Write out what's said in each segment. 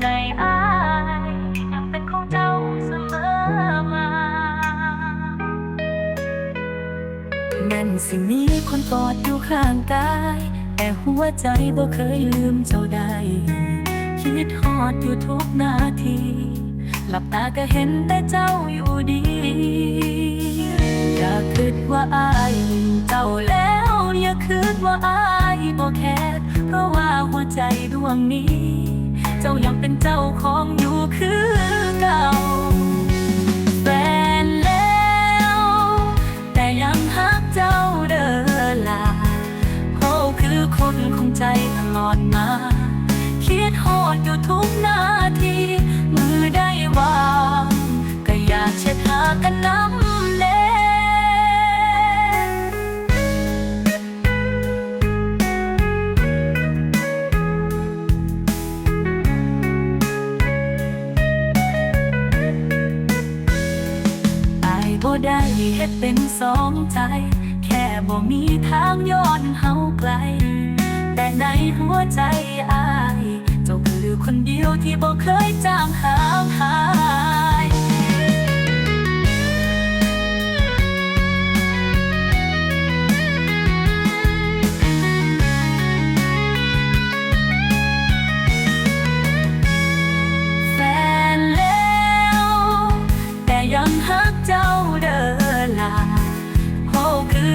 ใจอายยังเป็นของเจ้าเสมอมา แม่นสิมีคนกอดอยู่ข้างกาย แต่หัวใจบ่เคยลืมเจ้าได้คิดฮอดอยู่ทุกนาที หลับตาก็เห็นแต่เจ้าอยู่ดี อย่าคิดว่าอายเจ้าแล้ว อย่าคิดว่าอายบ่แคร์เพราะว่าหัวใจดวงนี้ จ้ายังเป็นเจ้าของอยู่คือเก่าแฟนแล้ว แต่ยังหักเจ้าเด้อล่ะเขาคือคนคงใจตลอดมา คิดฮอดอยู่ทุกนาที มือได้วาง ก็อยากเช็ดหากันน้ำ บ่ได้เฮ็ดเป็นสองใจ แค่บ่มีทางย้อนเฮาไกล แต่ในหัวใจอาย เจ้าคือคนเดียวที่บ่เคยจางหางหาย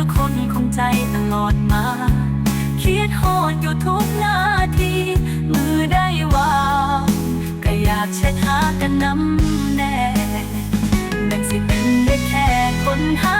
คือคนคงใจตลอดมา คิดฮอดอยู่ทุกนาที มือได้วางก็อยากเช็ดหากันน้ำแน่แบ่งสิเป็นได้แค่คนหา